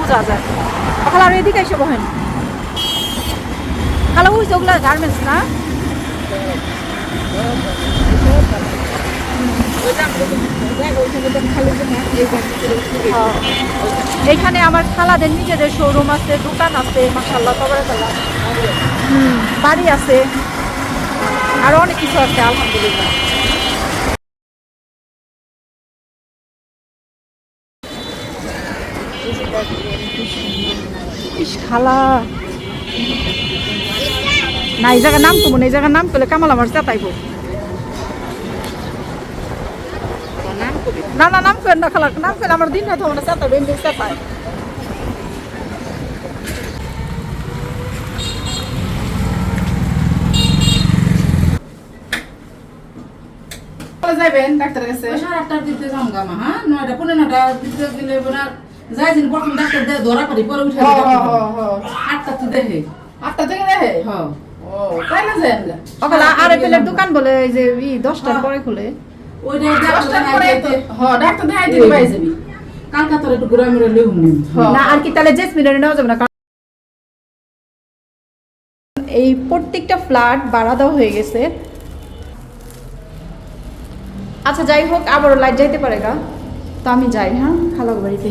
বোঝা যায়। আর এদিকে এসে বহেন ওগুলো গার্মেন্টস না? হ্যাঁ। এইখানে আমার খালাদের নিজেদের শোরুম আছে, দোকান আছে মাসাল্লাহ হুম, বাড়ি আছে। আরও অনেক কিছু আছে, আলহামদুলিল্লাহ। খালা। না এই জায়গার নাম কমন এই জায়গার নাম করলে কামাল আমার চেতাইব। না না নাম করেন না খালা নাম করেন আমার দিন রাত আমরা চেতাইব এমনি চেতায় যাইবেন ডাক্তার কাছে? সাড়ে আটটার দিকে যাম গা মা, হ্যাঁ? নয়টা, পৌনে নয়টার দিকে গেলে এবার আর যাই যিনি প্রথম ডাক্তার দেয়, ধরা পড়ি, পরে উঠে। আটটা তো দেখে। আটটা থেকে দেখে? হ। ও তাই না যায় ওখানে আর দোকান বলে এই যে ই দশটার হ্যাঁ। পরে খুলে। ওইটা দশটার পরে দিতে, হ ডাক্তার দেখাই পাই যাবি। কালকা তোর একটু মুড়াই লইহুম নি। না আর কি তাহলে জেসমিনের নেওয়া যাবে না? এই প্রত্যেকটা ফ্ল্যাট বাড়া দেওয়া হয়ে গেছে। আচ্ছা যাই হোক আবারও লাইট যাইতে পারে গা তো আমি যাই হ্যাঁ খালাক বাড়িতে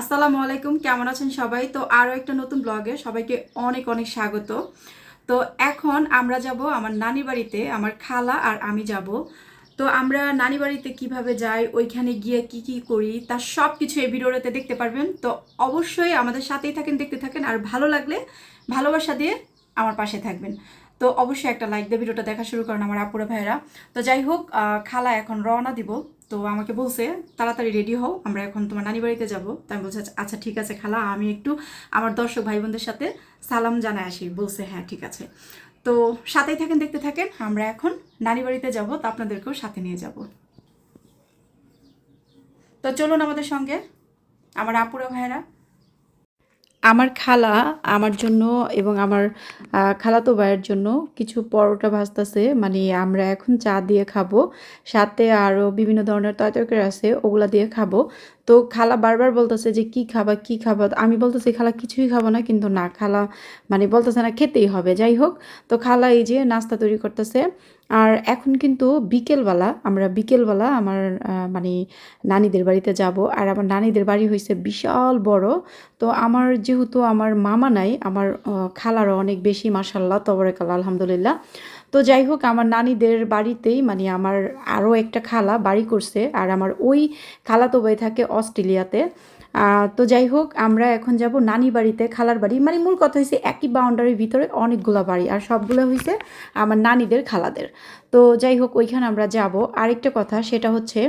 আসসালামু আলাইকুম, কেমন আছেন সবাই? তো আরও একটা নতুন ব্লগে সবাইকে অনেক অনেক স্বাগত। তো এখন আমরা যাব আমার নানি বাড়িতে, আমার খালা আর আমি যাব। তো আমরা নানি বাড়িতে কীভাবে যাই, ওইখানে গিয়ে কি কি করি, তার সব কিছু এই ভিডিওটাতে দেখতে পারবেন। তো অবশ্যই আমাদের সাথেই থাকেন, দেখতে থাকেন, আর ভালো লাগলে ভালোবাসা দিয়ে আমার পাশে থাকবেন। তো অবশ্যই একটা লাইক দিয়ে ভিডিওটা দেখা শুরু করেন আমার আপুরা ভাইয়েরা। তো যাই হোক খালা এখন রওনা দিব। তো আমাকে বলছে তাড়াতাড়ি রেডি হও আমরা এখন তোমার নানি বাড়িতে যাব। তো আমি বলছি "আচ্ছা, আচ্ছা ঠিক আছে খালা আমি একটু আমার দর্শক ভাই বোনদের সাথে সালাম জানায় আসি। বলছে হ্যাঁ ঠিক আছে। তো সাথেই থাকেন দেখতে থাকেন আমরা এখন নানি বাড়িতে যাব তো আপনাদেরকেও সাথে নিয়ে যাব। তো চলুন আমাদের সঙ্গে আমার আপুরা ভাইয়েরা। আমার খালা আমার জন্য এবং আমার খালাতো ভাইয়ের জন্য কিছু পরোটা ভাজতেছে। মানে আমরা এখন চা দিয়ে খাব, সাথে আরও বিভিন্ন ধরনের তরকারি আছে, ওগুলা দিয়ে খাব। তো খালা বারবার বলতেছে যে, কি খাবা কি খাবা? আমি বলতেছি, খালা, কিছুই খাব না, কিন্তু না, খালা মানে বলতেছে না, খেতেই হবে, যাই হোক। তো খালা এই যে নাস্তা তৈরি করতেছে। আর এখন কিন্তু বিকেলবেলা, আমরা বিকেলবেলা আমার মানে নানিদের বাড়িতে যাব। আর আমার নানিদের বাড়ি হয়েছে বিশাল বড়। তো আমার যেহেতু আমার মামা নাই, আমার খালারও অনেক বেশি মাসাল্লাহ তবরেকাল আলহামদুলিল্লাহ। তো যাই হোক আমার নানিদের বাড়িতেই মানে আমার আরও একটা খালা বাড়ি করছে, আর আমার ওই খালা তো বই থাকে অস্ট্রেলিয়াতে। তো যাই হোক আমরা এখন যাব নানি বাড়িতে, খালার বাড়ি। মানে মূল কথা হয়েছে একই বাউন্ডারির ভিতরে অনেকগুলো বাড়ি, আর সবগুলো হয়েছে আমার নানিদের, খালাদের। তো যাই হোক ওইখানে আমরা যাব। আরেকটা কথা, সেটা হচ্ছে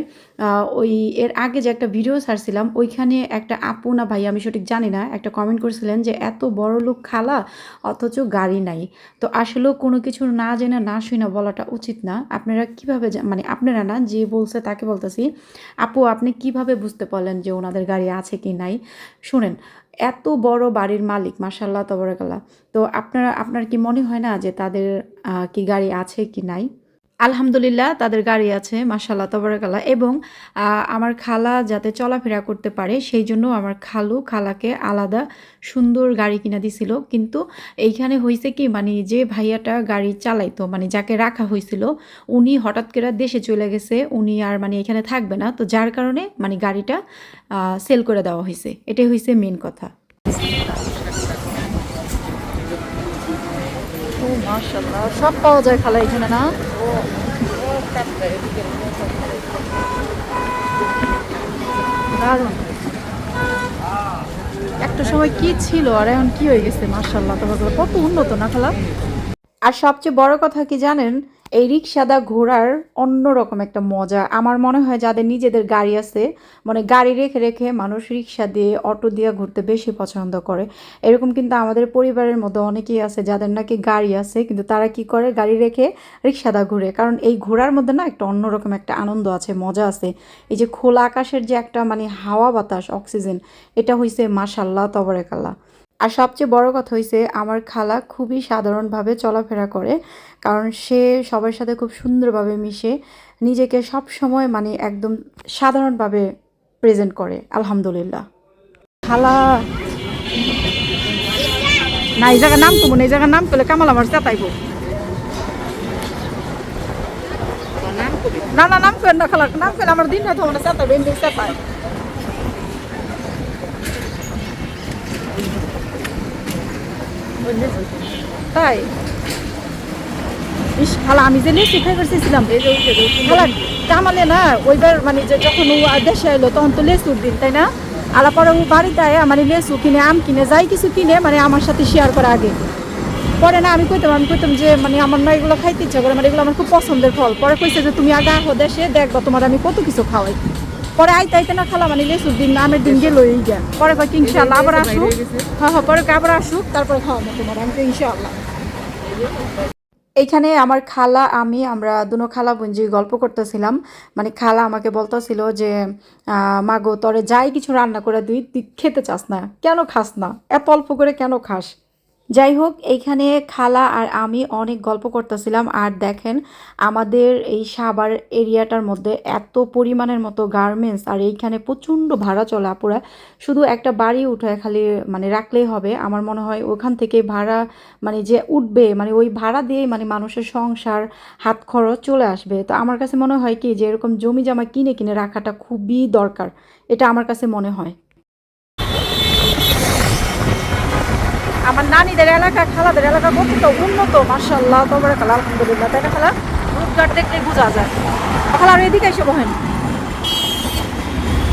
ওই এর আগে যে একটা ভিডিও ছাড়ছিলাম, ওইখানে একটা আপু না ভাই, আমি সঠিক জানি না, একটা কমেন্ট করেছিলেন যে, এত বড় লোক খালা, অথচ গাড়ি নাই। তো আসলেও কোনো কিছু না জেনে, না শুনে বলাটা উচিত না। আপনারা কীভাবে মানে আপনারা না, যে বলছে তাকে বলতেছি, আপু, আপনি কীভাবে বুঝতে পারলেন যে ওনাদের গাড়ি আছে কি নাই? শুনেন, এত বড় বাড়ির মালিক মাসাল্লাহ তবরাকাল্লাহ। তো আপনারা, আপনার কি মনে হয় না যে তাদের কি গাড়ি আছে কি নাই? আলহামদুলিল্লাহ, তাদের গাড়ি আছে মাসাল্লাহ তবরাকাল্লাহ। এবং আমার খালা যাতে চলাফেরা করতে পারে, সেই জন্য আমার খালু, খালাকে আলাদা সুন্দর গাড়ি কিনা দিছিল। কিন্তু এইখানে হয়েছে কি মানে যে ভাইয়াটা গাড়ি চালাইতো মানে যাকে রাখা হয়েছিল উনি হঠাৎ করে দেশে চলে গেছে, উনি আর মানে এখানে থাকবে না। তো যার কারণে মানে গাড়িটা সেল করে দেওয়া হয়েছে এটাই হয়েছে মেন কথা। সব পাওয়া যায় খালা না? একটা সময় কি ছিল আর এখন কি হয়ে গেছে মার্শাল্লাহ কত উন্নত না খালা? আর সবচেয়ে বড় কথা কি জানেন? এই রিক্সাদা ঘোরার অন্যরকম একটা মজা। আমার মনে হয় যাদের নিজেদের গাড়ি আছে মানে গাড়ি রেখে রেখে মানুষ রিক্সা দিয়ে, অটো দিয়ে ঘুরতে বেশি পছন্দ করে। এরকম কিন্তু আমাদের পরিবারের মধ্যে অনেকেই আছে যাদের নাকি গাড়ি আছে, কিন্তু তারা কি করে? গাড়ি রেখে রিক্সাদা ঘুরে। কারণ এই ঘোরার মধ্যে না একটা অন্যরকম একটা আনন্দ আছে, মজা আছে। এই যে খোলা আকাশের যে একটা মানে হাওয়া বাতাস, অক্সিজেন, এটা হইছে মাশাল্লাহ তবরেকাল্লা আর সবচেয়ে বড় কথা হইছে আমার খালা খুবই সাধারণভাবে চলাফেরা করে কারণ সে সবার সাথে খুব সুন্দরভাবে মিশে নিজেকে সব সময় মানে একদম সাধারণভাবে প্রেজেন্ট করে আলহামদুলিল্লাহ। খালা! না এই জায়গার নাম কমন এই জায়গার নাম পেলে কামাল আমার চেতাইব। না না নাম কেন না খালা নাম কেন আমার দিন রাত আমার চেতাইব এমনি চেতায় তাই? ইস, খালা, আমি যে লেসি খাই করতেছিলাম খালা কামালে না, ওইবার মানে যে যখন ও দেশে এলো, তখন তো লেসুর দিন, তাই না? আলা পরে ও বাড়িতে আয় মানে লেসু কিনে, আম কিনে, যাই কিছু কিনে মানে আমার সাথে শেয়ার করা আগে। পরে না, আমি কইতাম আমি কইতাম যে মানে আমার না এগুলো খাইতে ইচ্ছা করে মানে এগুলো আমার খুব পছন্দের ফল। পরে কইছে যে, তুমি আগে আহো দেশে, দেখবা তোমার আমি কত কিছু খাওয়াই। পরে আইতে আইতে না খালা মানে লেসুর দিন না আমের দিন গেলো। এই পরে কয় কি ইনশাল্লাহ আবার আসুক। হ্যাঁ হ্যাঁ পরে আবার আসুক। তারপরে খাওয়াবো তোমার আমি তো ইনশাল্লাহ এইখানে আমার খালা আমি আমরা দুনো খালা বঞ্জি গল্প করতেছিলাম মানে খালা আমাকে বলতেছিল যে আহ, মাগো তরে যাই কিছু রান্না করে দুই তুই খেতে চাস না। কেন খাস না? এত অল্প করে কেন খাস? যাই হোক এইখানে খালা আর আমি অনেক গল্প করতেছিলাম। আর দেখেন, আমাদের এই সাভার এরিয়াটার মধ্যে এত পরিমাণের মতো গার্মেন্টস আর এইখানে প্রচণ্ড ভাড়া চলে আপুরা। শুধু একটা বাড়ি উঠে খালি মানে রাখলেই হবে। আমার মনে হয় ওখান থেকে ভাড়া মানে যে উঠবে মানে ওই ভাড়া দিয়েই মানে মানুষের সংসার, হাত খরচ চলে আসবে। তো আমার কাছে মনে হয় কি, যে এরকম জমি জামা কিনে কিনে রাখাটা খুবই দরকার। এটা আমার কাছে মনে হয়। আমার নানিদের এলাকা, খালাদের এলাকা কতটা উন্নত মার্শাল্লাহ তোমার খালা, আলহামদুলিল্লাহ। তাই না খালা? রূপঘাট দেখলে বোঝা যায়। খালা, আর এদিকে এসে বহেন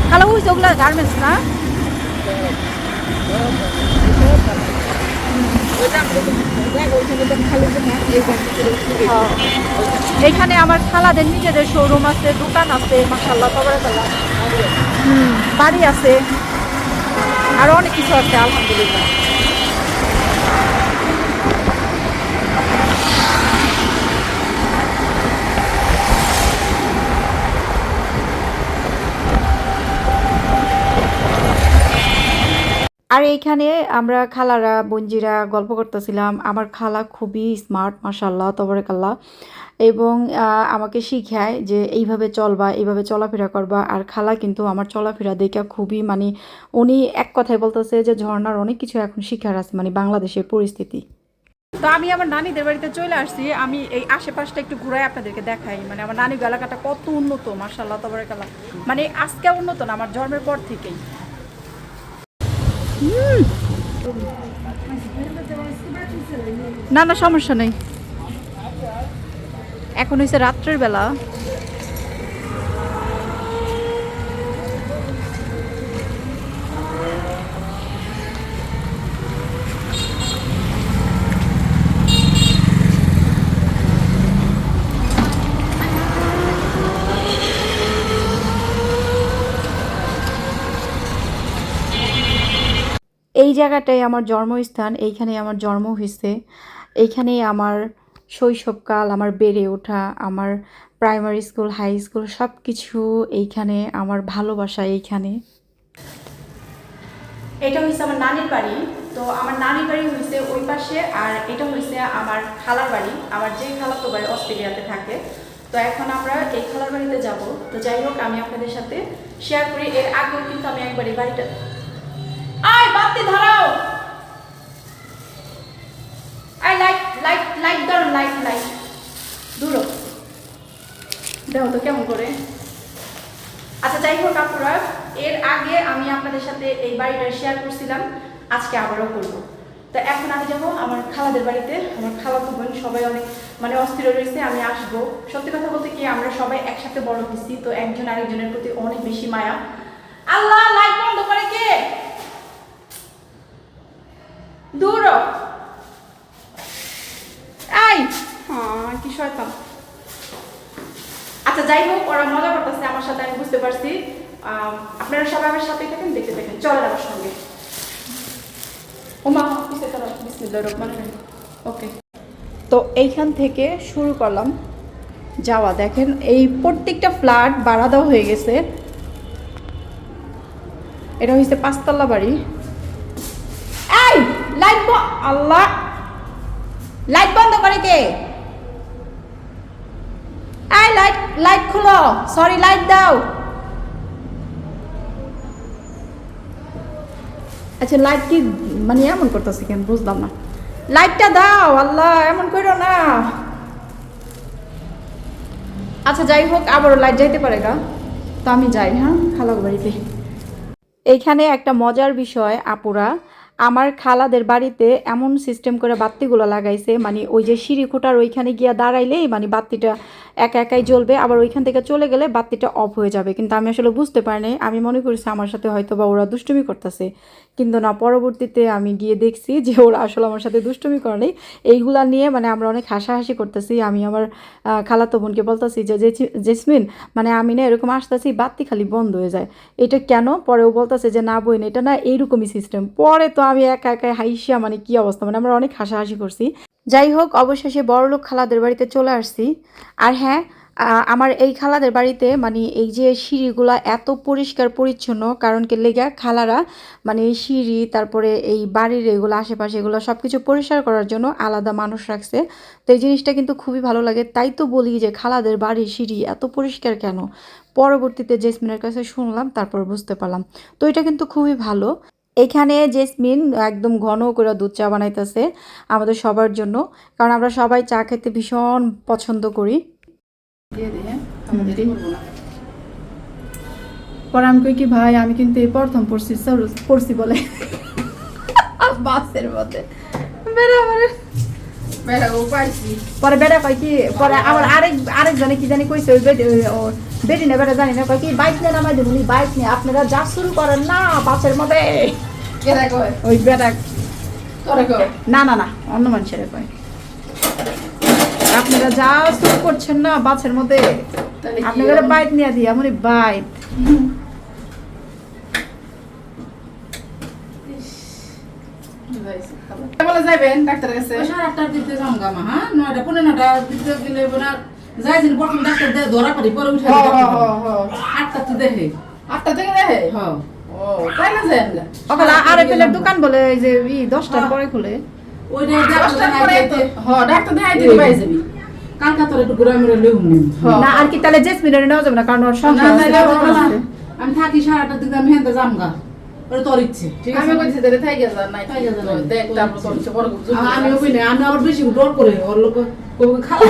খালা বুঝছে ওগুলা গার্মেন্টস না? এখানে এইখানে আমার খালাদের নিজেদের শোরুম আছে, দোকান আছে মাসাল্লাহ হুম, বাড়ি আছে। আরও অনেক কিছু আছে, আলহামদুলিল্লাহ। আর এইখানে আমরা খালারা বঞ্জিরা গল্প করতেছিলাম। আমার খালা খুবই স্মার্ট মাসাল্লাহ তবরেকাল্লাহ। এবং আমাকে শিখায় যে এইভাবে চলবা, এইভাবে চলাফেরা করবা। আর খালা কিন্তু আমার চলাফেরা দেখে খুবই মানে উনি এক কথায় বলতেছে যে ঝর্ণার অনেক কিছু এখন শিখার আছে মানে বাংলাদেশের পরিস্থিতি। তো আমি আমার নানিদের বাড়িতে চলে আসছি। আমি এই আশেপাশটা একটু ঘুরাই আপনাদেরকে দেখাই। মানে আমার নানি এলাকাটা কত উন্নত মার্শাল্লাহ তবরেকাল্লাহ। মানে আজকে উন্নত না, আমার জন্মের পর থেকেই। না না সমস্যা নেই। এখন হয়েছে রাত্রের বেলা। এই জায়গাটাই আমার জন্মস্থান এইখানে আমার জন্ম হয়েছে। এইখানেই আমার শৈশবকাল, আমার বেড়ে ওঠা, আমার প্রাইমারি স্কুল হাই স্কুল সব কিছু এইখানে, আমার ভালোবাসা এইখানে। এটা হয়েছে আমার নানির বাড়ি। তো আমার নানির বাড়ি হয়েছে ওই পাশে, আর এটা হয়েছে আমার খালার বাড়ি। আমার যে খালা তো বাড়ি অস্ট্রেলিয়াতে থাকে। তো এখন আমরা এই খালার বাড়িতে যাব। তো যাই হোক, আমি আপনাদের সাথে শেয়ার করি। এর আগেও কিন্তু আমি একবার এই বাড়িটা আয়, বাতি ধরাও। আয় লাইট লাইট লাইট ধরো লাইট লাইট দূরো দেখো তো কেমন করে। আচ্ছা যাই হোক আপুরা, এর আগে আমি আপনাদের সাথে এই বাড়িটা শেয়ার করছিলাম, আজকে আবারও করব। তো এখন আমি যাব আমার খালাদের বাড়িতে। আমার খালাতো বোন সবাই অনেক মানে অস্থির রয়েছে, আমি আসব। সত্যি কথা বলতে কি, আমরা সবাই একসাথে বড় হয়েছি, তো একজন আরেকজনের প্রতি অনেক বেশি মায়া। আল্লাহ লাইট বন্ধ করে কে? দূর। আই হ্যাঁ কি শয়তান। আচ্ছা যাই হোক ওরা মজা করতেছে আমার সাথে আমি বুঝতে পারছি। আপনারা সবাই আমার সাথে থাকেন দেখতে থাকেন। চলেন আমার সঙ্গে। ওমা পিছে চলো বিসমিল্লাহির রহমানির রহিম। ওকে। তো এইখান থেকে শুরু করলাম। যাওয়া দেখেন এই প্রত্যেকটা ফ্ল্যাট ভাড়া দেওয়া হয়ে গেছে। এটা হচ্ছে পাঁচতলা বাড়ি। এই আল্লাহ লাইট বন্ধ করে কে এই লাইট লাইট খুলো। সরি লাইট দাও। আচ্ছা লাইট কি মানে এমন করতেছে কেন? বুঝলাম না। লাইটটা দাও, আল্লাহ, এমন করো না। আচ্ছা যাই হোক, আবারও লাইট যাইতে পারে গা। তো আমি যাই হ্যাঁ? খালার বাড়িতে। এইখানে একটা মজার বিষয়, আপুরা। আমার খালাদের বাড়িতে এমন সিস্টেম করে বাত্তিগুলো লাগাইছে মানে ওই যে সিঁড়ি খুঁটার ওইখানে গিয়া দাঁড়াইলেই মানে বাতিটা একা একাই জ্বলবে, আবার ওইখান থেকে চলে গেলে বাতিটা অফ হয়ে যাবে। কিন্তু আমি আসলে বুঝতে পারিনি আমি মনে করছি আমার সাথে হয়তো বা ওরা দুষ্টুমি করতেছে। কিন্তু না, পরবর্তীতে আমি গিয়ে দেখছি যে ওরা আসলে আমার সাথে দুষ্টুমি করে নেই। এইগুলা নিয়ে মানে আমরা অনেক হাসাহাসি করতেছি। আমি আমার খালাতো বোনকে বলতেছি যে জেসি- জেসমিন মানে আমি না এরকম আসতেছি, বাতি খালি বন্ধ হয়ে যায়। এটা কেন? পরেও বলতেছে যে, না বই না এটা না এইরকমই সিস্টেম পরে তো আমি একা একা হাইসিয়া মানে কি অবস্থা? মানে আমরা অনেক হাসাহাসি করছি। যাই হোক অবশেষে বড়লোক খালাদের বাড়িতে চলে আসছি। আর হ্যাঁ আমার এই খালাদের বাড়িতে মানে এই যে সিঁড়িগুলা এত পরিষ্কার পরিচ্ছন্ন, কারণ কি লেগা খালারা মানে এই সিঁড়ি, তারপরে এই বাড়ির এগুলো, আশেপাশে এগুলো সব কিছু পরিষ্কার করার জন্য আলাদা মানুষ রাখছে। তো এই জিনিসটা কিন্তু খুবই ভালো লাগে। তাই তো বলি যে খালাদের বাড়ির সিঁড়ি এত পরিষ্কার কেন? পরবর্তীতে জেসমিনের কাছে শুনলাম, তারপর বুঝতে পারলাম। তো এটা কিন্তু খুবই ভালো। এখানে জেসমিন একদম ঘন করে দুধ চা বানাইতেছে আমাদের সবার জন্য, কারণ আমরা সবাই চা খেতে ভীষণ পছন্দ করি। পরাম আমি কই কি, ভাই, আমি কিন্তু এই প্রথম পড়ছি পড়ছি বলে। বাসের মধ্যে। পাইছি পরে বেড়া কয় কি পরে আবার আরেক আরেকজনে কি জানি কইছে ওই বেটি না বেটা জানি না কয় কি বাইক নিয়ে নামাই দেবো বাইক নিয়ে আপনারা যা শুরু করেন না বাসের মধ্যে। ওই বেটা না না না অন্য মানুষের কয়। আপনারা যা শুরু করছেন না বাসের মধ্যে হলো? বাইক নিয়ে দিই এমনই বাইক। বলে যাবেন ডাক্তারের কাছে? সাড়ে আটটার দিতে যাম গামা হ্যাঁ? নয়টা পনেরো নটা দিতে গেলে বোনার যাইছেন প্রথম ডাক্তার দেয় ধরা পারি পরে উঠে আটটা তো দেখে। আটটা থেকে দেখে? হ। ও তাই না যায় না সকালে আর দোকান বলে এই যে দশটার পরে খুলে। ওইটা দশটার পরে তো হ ডাক্তার দেখাই দিতে পাই যাবি কালকা তোর একটু ঘুরে মেরে লেহুম হ্যাঁ। না আর কি তাহলে জেসমিনের নেওয়া যাবে না কারণ ওর সংসার। আমি থাকি সাড়ে আটটার দিকে আমি হেনতে যাম গা। ওটা তোর ইচ্ছে ঠিক আছে? আমি কইছি তাহলে থাই গেছ নাই থাই গেছে না। দেখ তারপর করছে বড় খুব আমি ওই না আমি আবার বেশি ডর করে ওর লোক খালা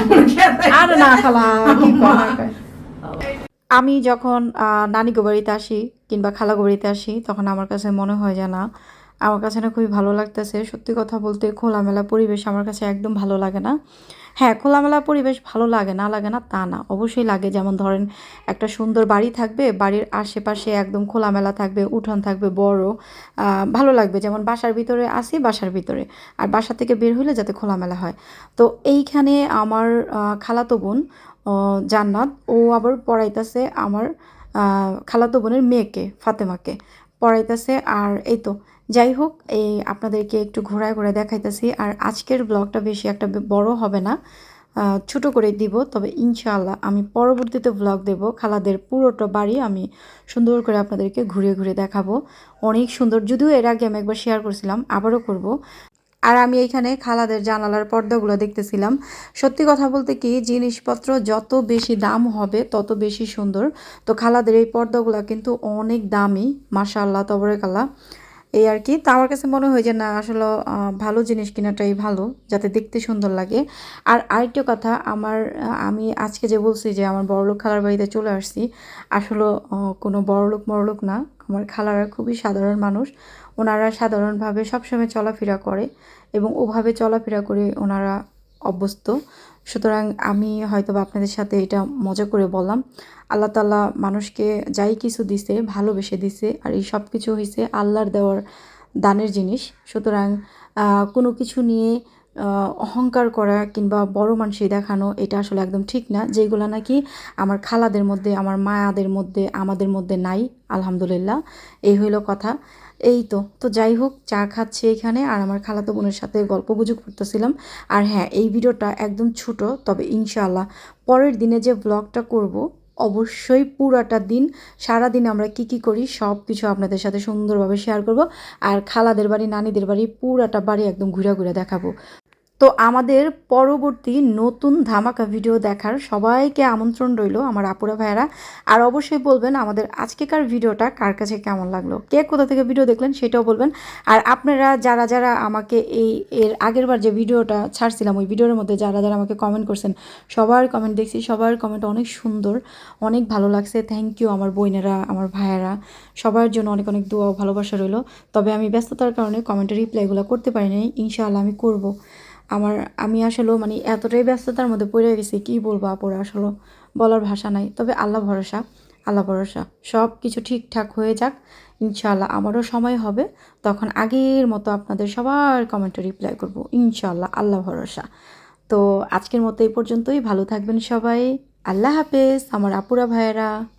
আর না খালা কি কয় আমি যখন নানি গোবাড়িতে বাড়িতে আসি কিংবা খালা গোবাড়িতে আসি তখন আমার কাছে মনে হয় যে না আমার কাছে না খুবই ভালো লাগতেছে। সত্যি কথা বলতে খোলামেলা পরিবেশ আমার কাছে একদম ভালো লাগে না। হ্যাঁ খোলামেলা পরিবেশ ভালো লাগে, না লাগে না তা না। অবশ্যই লাগে, যেমন ধরেন একটা সুন্দর বাড়ি থাকবে, বাড়ির আশেপাশে একদম খোলামেলা থাকবে, উঠোন থাকবে, বড় ভালো লাগবে। যেমন বাসার ভিতরে আসি বাসার ভিতরে। আর বাসা থেকে বের হলে যাতে খোলামেলা হয়। তো এইখানে আমার খালাতো বোন জান্নাত। ও আবার পড়াইতেছে আমার খালাতো বোনের মেয়েকে, ফাতেমাকে। পড়াইতেছে আর এই তো যাই হোক, এই আপনাদেরকে একটু ঘোরায় ঘোরায় দেখাইতেছি। আর আজকের ব্লগটা বেশি একটা বড় হবে না ছোট করে দিব, তবে ইনশাআল্লাহ আমি পরবর্তীতে ব্লগ দেব। খালাদের পুরোটা বাড়ি আমি সুন্দর করে আপনাদেরকে ঘুরে ঘুরে দেখাবো। অনেক সুন্দর, যদিও এর আগে আমি একবার শেয়ার করছিলাম, আবারও করব। আর আমি এখানে খালাদের জানালার পর্দাগুলো দেখতেছিলাম। সত্যি কথা বলতে কি, জিনিসপত্র যত বেশি দাম হবে, তত বেশি সুন্দর। তো খালাদের এই পর্দাগুলো কিন্তু অনেক দামি, মাশাআল্লাহ, তবরেকাল্লাহ। এই আর কি। তা আমার কাছে মনে হয় যে, না, আসলে ভালো জিনিস কেনাটাই ভালো, যাতে দেখতে সুন্দর লাগে। আর আরেকটা কথা, আমার আমি আজকে যে বলছি যে, আমার বড়লোক খালার বাড়িতে চলে আসছি, আসলে কোনো বড়লোক মরলোক না। আমার খালারা খুবই সাধারণ মানুষ। ওনারা সাধারণভাবে সবসময় চলাফেরা করে এবং ওভাবে চলাফেরা করে ওনারা অভ্যস্ত। সুতরাং আমি হয়তো বা আপনাদের সাথে এটা মজা করে বললাম। আল্লাহ তাল্লাহ মানুষকে যাই কিছু দিছে, ভালোবেসে দিছে, আর এই সব কিছু হয়েছে আল্লাহর দেওয়ার দানের জিনিস। সুতরাং কোনো কিছু নিয়ে অহংকার করা কিংবা বড় মানুষই দেখানো, এটা আসলে একদম ঠিক না। যেগুলো নাকি আমার খালাদের মধ্যে, আমার মায়াদের মধ্যে, আমাদের মধ্যে নাই, আলহামদুলিল্লাহ। এই হইল কথা। এই তো তো যাই হোক, চা খাচ্ছি এখানে, আর আমার খালাতো বোনের সাথে গল্প গুজব করতেছিলাম। আর হ্যাঁ এই ভিডিওটা একদম ছোট, তবে ইনশাল্লাহ পরের দিনে যে ব্লগটা করব, অবশ্যই পুরাটা দিন সারা দিন আমরা কি কি করি সব কিছু আপনাদের সাথে সুন্দরভাবে শেয়ার করব। আর খালাদের বাড়ি, নানিদের বাড়ি পুরাটা বাড়ি একদম ঘুরে ঘুরে দেখাবো। তো আমাদের পরবর্তী নতুন ধামাকা ভিডিও দেখার সবাইকে আমন্ত্রণ রইল আমার আপুরা ভাইয়ারা। আর অবশ্যই বলবেন আমাদের আজকেকার ভিডিওটা কার কাছে কেমন লাগল? কে কোথা থেকে ভিডিও দেখলেন সেটাও বলবেন। আর আপনারা যারা যারা আমাকে এই, এর আগের বার যে ভিডিওটা ছাড়ছিলাম, ওই ভিডিওর মধ্যে যারা যারা আমাকে কমেন্ট করছেন, সবার কমেন্ট দেখছি। সবার কমেন্ট অনেক সুন্দর, অনেক ভালো লাগছে। থ্যাংক ইউ আমার বোনেরা, আমার ভাইয়েরা। সবার জন্য অনেক অনেক দোয়া ভালোবাসা রইল। তবে আমি ব্যস্ততার কারণে কমেন্টের রিপ্লাইগুলো করতে পারিনি ইনশাআল্লাহ আমি করব। আমার, আমি আসলেও মানে এতটাই ব্যস্ততার মধ্যে পড়ে গেছি, কী বলব আপুরা? আসলে বলার ভাষা নাই। তবে আল্লাহ ভরসা আল্লাহ ভরসা। সব কিছু ঠিকঠাক হয়ে যাক, ইনশাআল্লাহ আমারও সময় হবে। তখন আগের মতো আপনাদের সবার কমেন্টে রিপ্লাই করব ইনশাল্লাহ আল্লাহ ভরসা। তো আজকের মতো এই পর্যন্তই। ভালো থাকবেন সবাই। আল্লাহ হাফেজ, আমার আপুরা ভাইয়েরা।